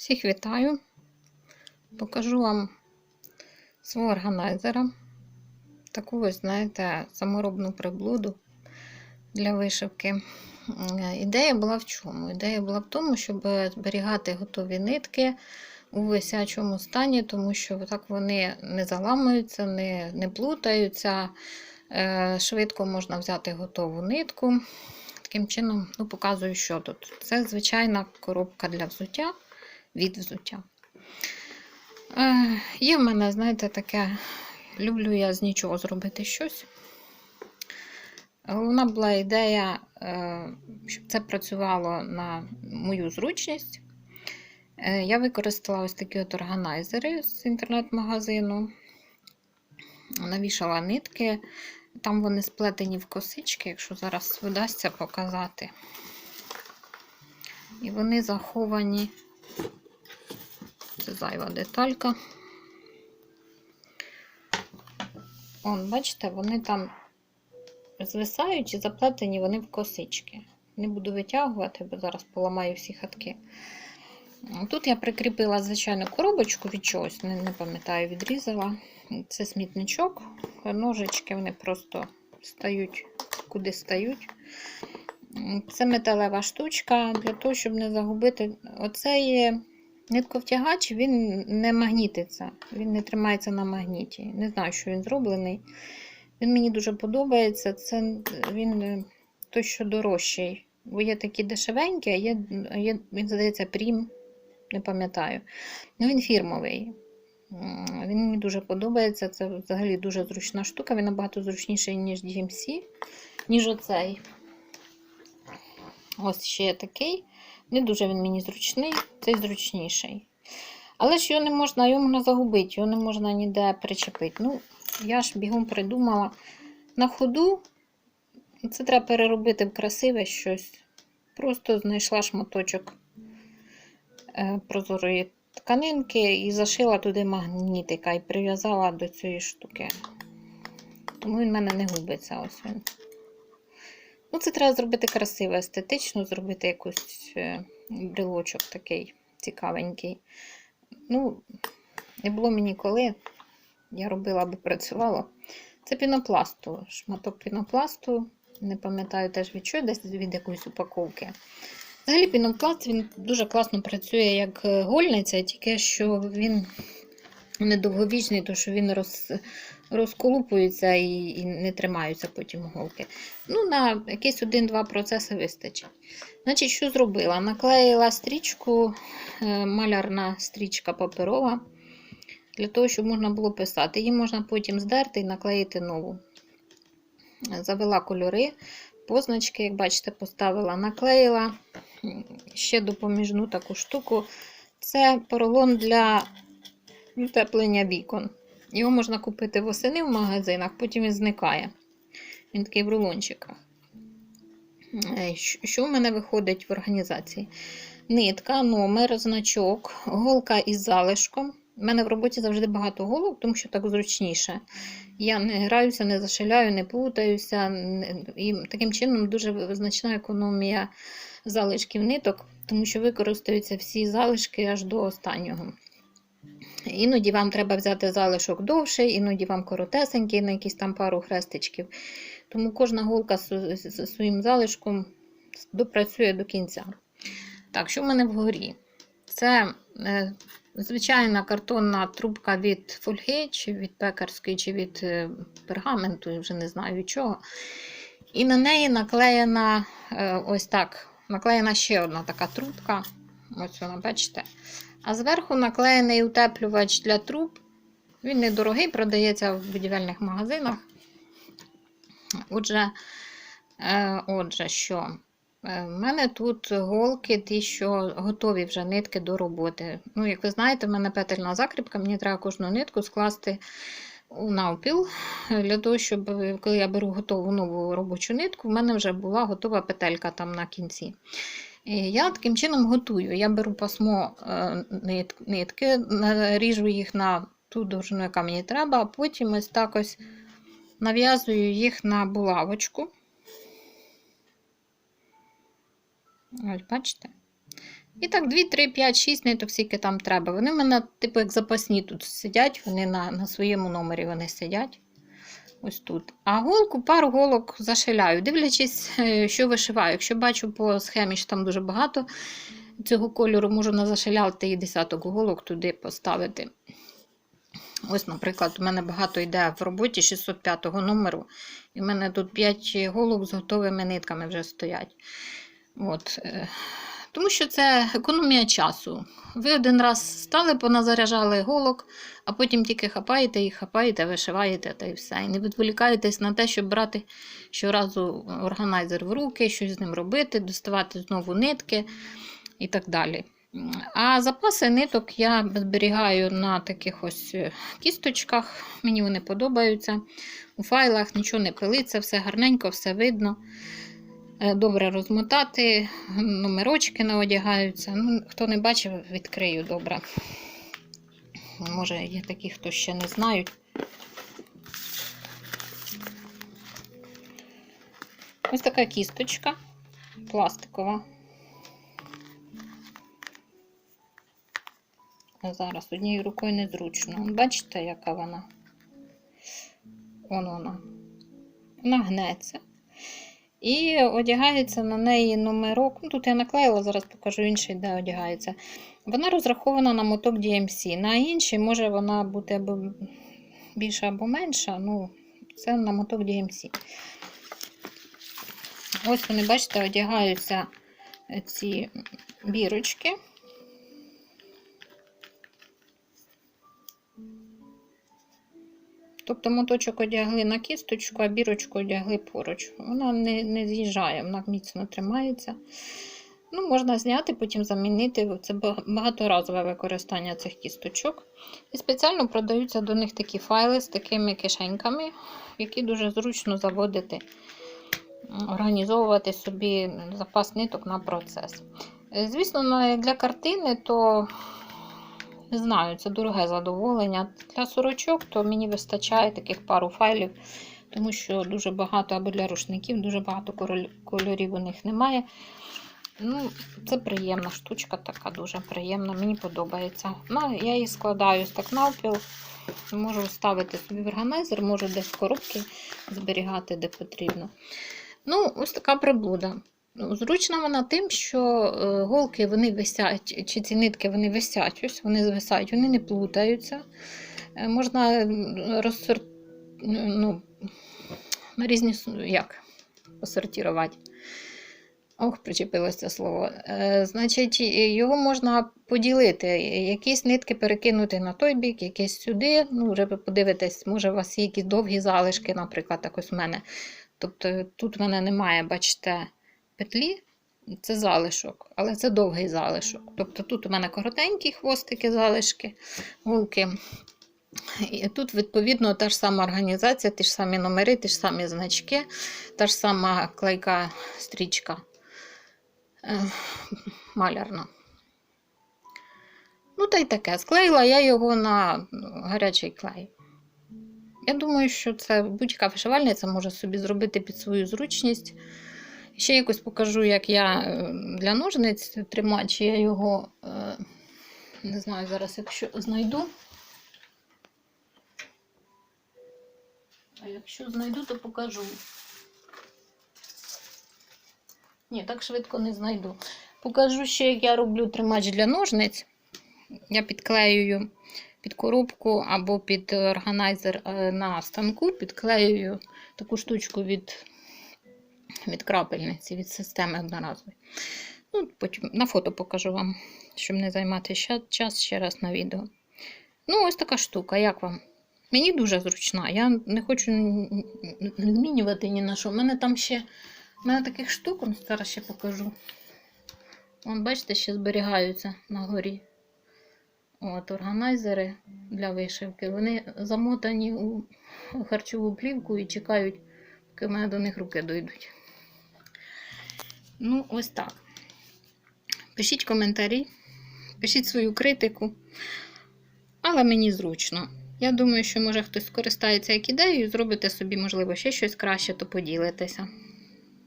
Всіх вітаю. Покажу вам свого органайзера. Таку ось, знаєте, саморобну приблуду для вишивки. Ідея була в чому? Ідея була в тому, щоб зберігати готові нитки у висячому стані, тому що так вони не заламуються, не, не плутаються. Е, Швидко можна взяти готову нитку. Таким чином, ну, показую, що тут. Це звичайна коробка для взуття від взуття. Е, є в мене, знаєте, таке, люблю я з нічого зробити щось. Головна була ідея, е, щоб це працювало на мою зручність. Е, я використала ось такі от органайзери з інтернет-магазину. Навішала нитки. Там вони сплетені в косички, якщо зараз вдасться показати. І вони заховані. Це зайва деталька. Он, бачите, вони там звисають і заплетені вони в косички. Не буду витягувати, бо зараз поламаю всі хатки. Тут я прикріпила, звичайно, коробочку від чогось, не, не пам'ятаю, відрізала. Це смітничок. Ножички вони просто стають, куди стають. Це металева штучка для того, щоб не загубити. Оцей нитковтягач він не магнітиться, він не тримається на магніті. Не знаю, що він зроблений. Він мені дуже подобається. Це він той, що дорожчий. Бо є такі дешевенькі, а є, є він здається, прім, не пам'ятаю. Ну, Він фірмовий. Він мені дуже подобається. Це взагалі дуже зручна штука. Він набагато зручніший, ніж DMC, ніж оцей. Ось ще є такий. Не дуже він мені зручний, цей зручніший. Але ж його не можна, його можна загубити, його не можна ніде причепити. Ну, я ж бігом придумала на ходу. Це треба переробити в красиве щось. Просто знайшла шматочок е, прозорої тканинки і зашила туди магнітика і прив'язала до цієї штуки. Тому він в мене не губиться. Ось він. Ну, це треба зробити красиво, естетично, зробити якийсь брелочок такий цікавенький. Ну, не було мені коли. Я робила аби працювало. Це пінопласту, шматок пінопласту. Не пам'ятаю теж від чого, десь від якоїсь упаковки. Взагалі, пінопласт він дуже класно працює як гольниця, тільки що він недовговічний, тому що він роз, розколупується і, і не тримаються потім голки. Ну, на якісь один-два процеси вистачить. Значить, що зробила? Наклеїла стрічку, малярна стрічка паперова, для того, щоб можна було писати. Її можна потім здерти і наклеїти нову. Завела кольори, позначки, як бачите, поставила, наклеїла ще допоміжну таку штуку. Це поролон для утеплення вікон. Його можна купити восени в магазинах, потім він зникає. Він такий в рулончиках. Що в мене виходить в організації? Нитка, номер, значок, голка із залишком. У мене в роботі завжди багато голок, тому що так зручніше. Я не граюся, не зашиляю, не плутаюся. І таким чином дуже значна економія залишків ниток, тому що використовуються всі залишки аж до останнього. Іноді вам треба взяти залишок довший, іноді вам коротесенький, на якісь там пару хрестичків. Тому кожна голка зі своїм залишком допрацює до кінця. Так, що в мене вгорі? Це е, звичайна картонна трубка від фольги, чи від пекарської, чи від е, пергаменту, вже не знаю чого. І на неї наклеєна е, ось так, наклеєна ще одна така трубка. Ось вона, бачите. А зверху наклеєний утеплювач для труб. Він недорогий, продається в будівельних магазинах. Отже, е, отже, що? У мене тут голки, ті, що готові вже нитки до роботи. Ну, Як ви знаєте, в мене петельна закріпка, мені треба кожну нитку скласти у навпіл, для того, щоб коли я беру готову нову робочу нитку, в мене вже була готова петелька там на кінці. Я таким чином готую. Я беру пасмо нитки, ріжу їх на ту довжину, яка мені треба, а потім ось так ось нав'язую їх на булавочку. Ось, бачите? І так, 2, 3, 5, 6 ниток, скільки там треба. Вони в мене, типу, як запасні тут сидять, вони на, на своєму номері вони сидять. Ось тут. А голку, пару голок зашиляю, дивлячись, е, що вишиваю. Якщо бачу по схемі, що там дуже багато цього кольору, можу на зашиляти і десяток голок туди поставити. Ось, наприклад, у мене багато йде в роботі 605 номеру. І в мене тут 5 голок з готовими нитками вже стоять. От. Тому що це економія часу. Ви один раз стали, поназаряжали голок, а потім тільки хапаєте їх, хапаєте, вишиваєте та й все. І не відволікаєтесь на те, щоб брати щоразу органайзер в руки, щось з ним робити, доставати знову нитки і так далі. А запаси ниток я зберігаю на таких ось е, кісточках. Мені вони подобаються. У файлах нічого не пилиться, все гарненько, все видно. Е, Добре розмотати, номерочки не одягаються. Ну, хто не бачив, відкрию добре. Може, є такі, хто ще не знають. Ось така кісточка пластикова. Зараз однією рукою незручно. Бачите, яка вона? Вон вона. Вона гнеться. І одягається на неї номерок. Ну, тут я наклеїла, зараз покажу інший, де одягається. Вона розрахована на моток DMC. На інший може вона бути або більша або менша. Ну, це на моток DMC. Ось вони, бачите, одягаються ці бірочки. Тобто моточок одягли на кісточку, а бірочку одягли поруч. Вона не, не з'їжджає, вона міцно тримається. Ну, Можна зняти, потім замінити. Це багаторазове використання цих кісточок. І спеціально продаються до них такі файли з такими кишеньками, які дуже зручно заводити, організовувати собі запас ниток на процес. Звісно, для картини то не знаю, це дороге задоволення. Для сорочок то мені вистачає таких пару файлів, тому що дуже багато або для рушників, дуже багато кольорів у них немає. Ну, Це приємна штучка, така дуже приємна, мені подобається. Ну, я її складаю так навпіл. Можу ставити собі в органайзер, можу десь коробки зберігати, де потрібно. Ну, ось така приблуда. Ну, Зручна вона тим, що е, голки вони висять, чи ці нитки вони висять, ось вони звисають, вони не плутаються. Е, Можна розсор... ну, на різні як посортувати. Ох, причепилось це слово. Е, значить, його можна поділити. Якісь нитки перекинути на той бік, якісь сюди. Ну, вже ви подивитесь, може, у вас є якісь довгі залишки, наприклад, так ось в мене. Тобто тут в мене немає, бачите, петлі, це залишок, але це довгий залишок. Тобто тут у мене коротенькі хвостики, залишки, голки. І тут, відповідно, та ж сама організація, ті ж самі номери, ті ж самі значки, та ж сама клейка стрічка е, малярна. Ну, та й таке. Склеїла я його на гарячий клей. Я думаю, що це будь-яка вишивальниця може собі зробити під свою зручність. Ще якось покажу, як я е, для ножниць тримач, я його е, не знаю, зараз якщо знайду. А якщо знайду, то покажу. Ні, так швидко не знайду. Покажу ще, як я роблю тримач для ножниць. Я підклеюю під коробку або під органайзер е, на станку, підклеюю таку штучку від, від крапельниці, від системи одноразової. Ну, потім на фото покажу вам, щоб не займати час ще раз на відео. Ну, ось така штука, як вам? Мені дуже зручна. Я не хочу змінювати ні на що. У мене там ще у мене таких штук, зараз ще покажу. Вон, бачите, ще зберігаються на горі. От, органайзери для вишивки. Вони замотані у харчову плівку і чекають, поки в мене до них руки дойдуть. Ну, ось так. Пишіть коментарі, пишіть свою критику, але мені зручно. Я думаю, що може хтось скористається як ідеєю, зробите собі, можливо, ще щось краще, то поділитеся.